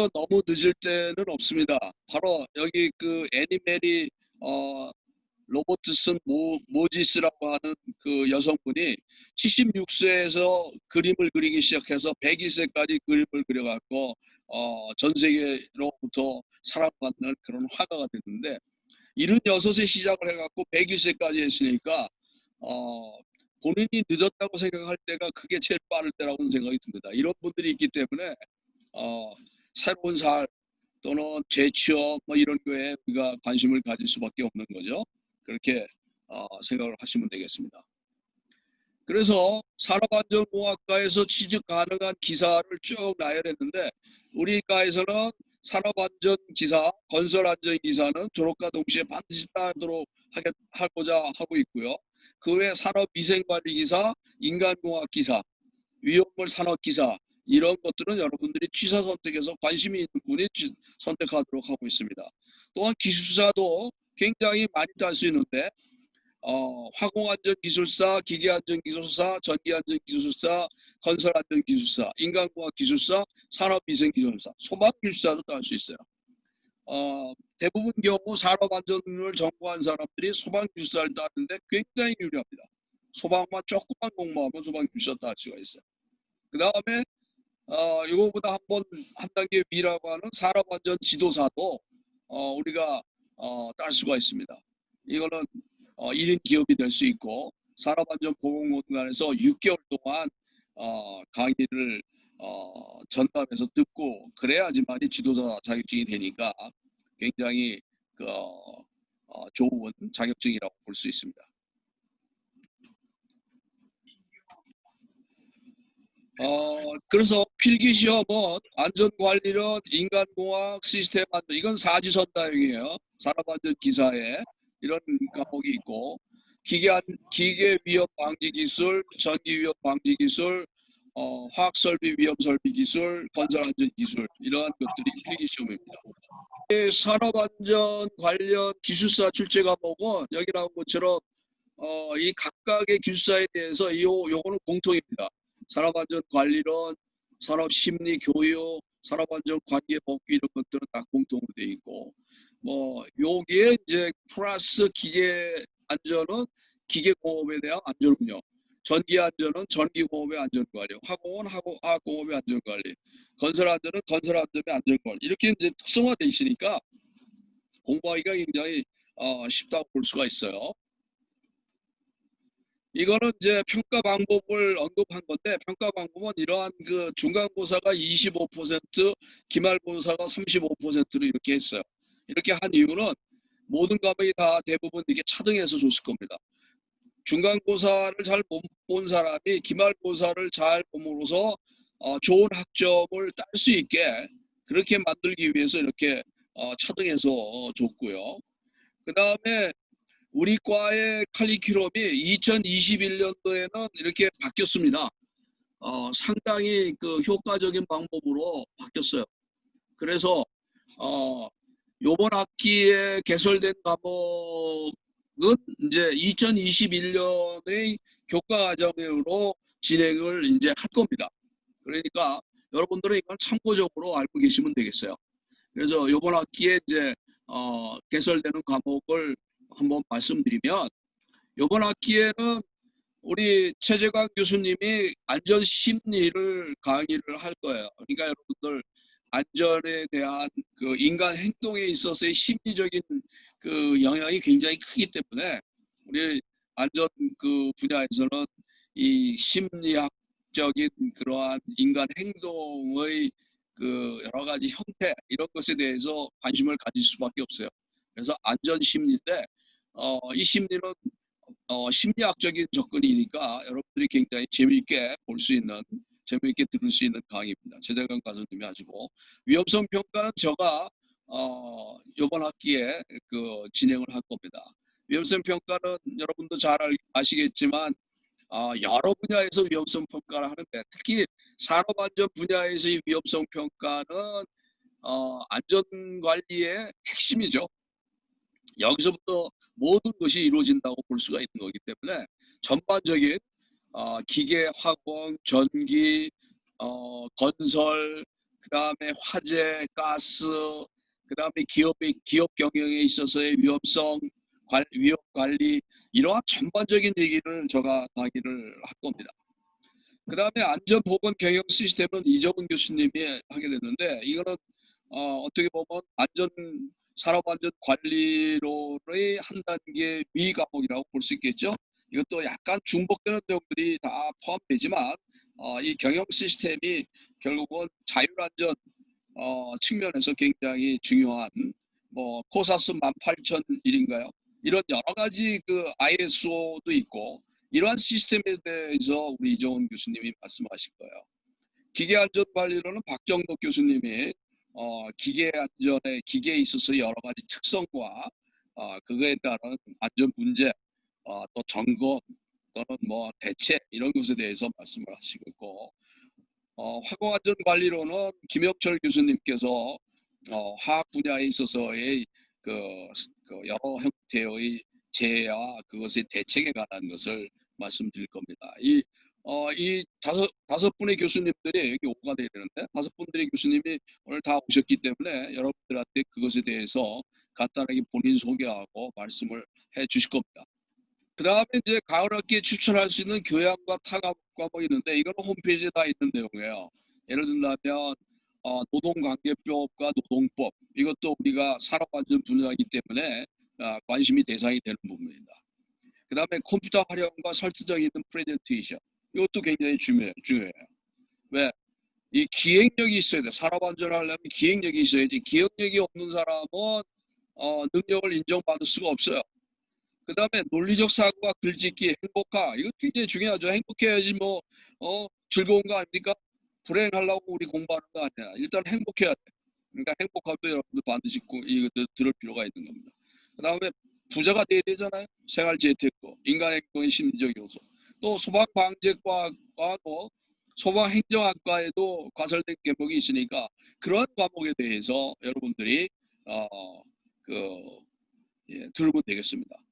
해서 너무 늦을 때는 없습니다. 바로 여기 그 애니메리 어 로버트슨 모, 모지스라고 하는 그 여성분이 76세에서 그림을 그리기 시작해서 101세까지 그림을 그려갖고 어, 전 세계로부터 사랑받는 그런 화가가 됐는데 76세 시작을 해갖고 101세까지 했으니까 어, 본인이 늦었다고 생각할 때가 그게 제일 빠를 때라고 생각이 듭니다. 이런 분들이 있기 때문에 어, 새로운 살 또는 재취업 뭐 이런 거에 우리가 관심을 가질 수밖에 없는 거죠. 그렇게 어, 생각을 하시면 되겠습니다. 그래서 산업안전공학과에서 취직 가능한 기사를 쭉 나열했는데 우리 과에서는 산업안전 기사, 건설안전 기사는 졸업과 동시에 반드시 따도록 하고자 하고 있고요. 그 외 산업위생관리 기사, 인간공학 기사, 위험물 산업 기사 이런 것들은 여러분들이 취사 선택에서 관심이 있는 분이 선택하도록 하고 있습니다. 또한 기술사도 굉장히 많이 딸 수 있는데 어, 화공안전기술사, 기계안전기술사, 전기안전기술사, 건설안전기술사, 인간공학기술사, 산업위생기술사, 소방기술사도 딸 수 있어요. 어, 대부분 경우 산업안전을 전공한 사람들이 소방기술사를 따는데 굉장히 유리합니다. 소방만 조금만 공부하면 소방기술사 딸 수가 있어요. 그 다음에 어, 이거보다 한번 한 단계 위라고 하는 산업 안전 지도사도 어, 우리가 어, 딸 수가 있습니다. 이거는 어, 1인 기업이 될 수 있고 산업안전보건공단에서 6개월 동안 어, 강의를 어, 전담해서 듣고 그래야지만이 지도자 자격증이 되니까 굉장히 그, 어, 좋은 자격증이라고 볼 수 있습니다. 어, 그래서 필기 시험은 안전관리론, 인간공학, 시스템 안전 이건 사지선다형이에요. 산업안전 기사에 이런 과목이 있고 기계 기계 위협 방지 기술, 전기 위협 방지 기술, 어, 화학 설비 위험 설비 기술, 건설 안전 기술 이러한 것들이 필기 시험입니다. 산업 안전 관련 기술사 출제 과목은 여기 나온 것처럼 어, 이 각각의 기술사에 대해서 이 요거는 공통입니다. 산업안전관리론, 산업심리 교육, 산업안전관계법규 이런 것들은 다 공통으로 되어 있고 뭐 여기에 이제 플러스 기계 안전은 기계공업에 대한 안전운영, 전기안전은 전기공업의 안전관리, 화공은 화학공업의 안전관리, 건설안전은 건설안전의 안전관리 이렇게 이제 특성화되어 있으니까 공부하기가 굉장히 어, 쉽다고 볼 수가 있어요. 이거는 이제 평가 방법을 언급한 건데 평가 방법은 이러한 그 중간고사가 25% 기말고사가 35%로 이렇게 했어요. 이렇게 한 이유는 모든 과목이 다 대부분 이게 차등해서 줬을 겁니다. 중간고사를 잘못본 사람이 기말고사를 잘 봄으로써 어, 좋은 학점을 딸 수 있게 그렇게 만들기 위해서 이렇게 어, 차등해서 줬고요. 그 다음에 우리 과의 칼리큘럼이 2021년도에는 이렇게 바뀌었습니다. 어, 상당히 그 효과적인 방법으로 바뀌었어요. 그래서 어, 요번 학기에 개설된 과목은 이제 2021년의 교과 과정으로 진행을 이제 할 겁니다. 그러니까 여러분들은 이건 참고적으로 알고 계시면 되겠어요. 그래서 요번 학기에 이제 어, 개설되는 과목을 한번 말씀드리면 이번 학기에는 우리 최재광 교수님이 안전 심리를 강의를 할 거예요. 그러니까 여러분들 안전에 대한 그 인간 행동에 있어서의 심리적인 그 영향이 굉장히 크기 때문에 우리 안전 그 분야에서는 이 심리학적인 그러한 인간 행동의 그 여러 가지 형태 이런 것에 대해서 관심을 가질 수밖에 없어요. 그래서 안전 심리인데 어, 이 심리는 어, 심리학적인 접근이니까 여러분들이 굉장히 재미있게 볼 수 있는 재미있게 들을 수 있는 강의입니다. 최대강 가수님이 하시고 위험성 평가는 제가 어, 이번 학기에 그 진행을 할 겁니다. 위험성 평가는 여러분도 잘 아시겠지만 어, 여러 분야에서 위험성 평가를 하는데 특히 산업안전 분야에서의 위험성 평가는 어, 안전관리의 핵심이죠. 여기서부터 모든 것이 이루어진다고 볼 수가 있는 거기 때문에 전반적인 어, 기계, 화공, 전기, 어, 건설, 그 다음에 화재, 가스, 그 다음에 기업의 기업 경영에 있어서의 위험성, 관, 위험 관리 이러한 전반적인 얘기를 제가 강의를 할 겁니다. 그 다음에 안전보건 경영 시스템은 이정은 교수님이 하게 됐는데 이거는 어, 어떻게 보면 안전 산업안전 관리론의 한 단계 위 과목이라고 볼 수 있겠죠. 이것도 약간 중복되는 내용들이 다 포함되지만 어, 이 경영 시스템이 결국은 자율안전 어, 측면에서 굉장히 중요한 뭐 코사스 18,001인가요? 이런 여러 가지 그 ISO도 있고 이러한 시스템에 대해서 우리 이정훈 교수님이 말씀하실 거예요. 기계안전관리로는 박정덕 교수님이 어, 기계 안전의 기계에 있어서 여러 가지 특성과 어, 그거에 따른 안전 문제, 어, 또 점검 또는 뭐 대책 이런 것에 대해서 말씀을 하시고 어, 화공안전관리로는 김혁철 교수님께서 어, 화학 분야에 있어서의 그, 그 여러 형태의 재해와 그것의 대책에 관한 것을 말씀드릴 겁니다. 이, 어, 이 다섯, 다섯 분의 교수님들이 여기 오가 되는데 다섯 분들의 교수님이 오늘 다 오셨기 때문에 여러분들한테 그것에 대해서 간단하게 본인 소개하고 말씀을 해 주실 겁니다. 그 다음에 이제 가을 학기에 추천할 수 있는 교양과 타과 과목이 있는데 이건 홈페이지에 다 있는 내용이에요. 예를 든다면 어, 노동관계법과 노동법 이것도 우리가 산업안전 분야이기 때문에 아, 관심이 대상이 되는 부분입니다. 그 다음에 컴퓨터 활용과 설득력 있는 프레젠테이션 이것도 굉장히 중요해요. 중요해요. 왜? 이 기획력이 있어야 돼. 산업 안전을 하려면 기획력이 있어야지. 기획력이 없는 사람은 어, 능력을 인정받을 수가 없어요. 그 다음에 논리적 사고와 글짓기, 행복화 이거 굉장히 중요하죠. 행복해야지 뭐 어, 즐거운 거 아닙니까? 불행하려고 우리 공부하는 거 아니야. 일단 행복해야 돼. 그러니까 행복하도 여러분들 반드시 이거 들을 필요가 있는 겁니다. 그 다음에 부자가 돼야 되잖아요. 생활 재테크, 인간 행동의 심리적 요소. 또 소방 방재과도 소방 행정학과에도 과설된 과목이 있으니까 그런 과목에 대해서 여러분들이 어 그 예, 들으면 되겠습니다.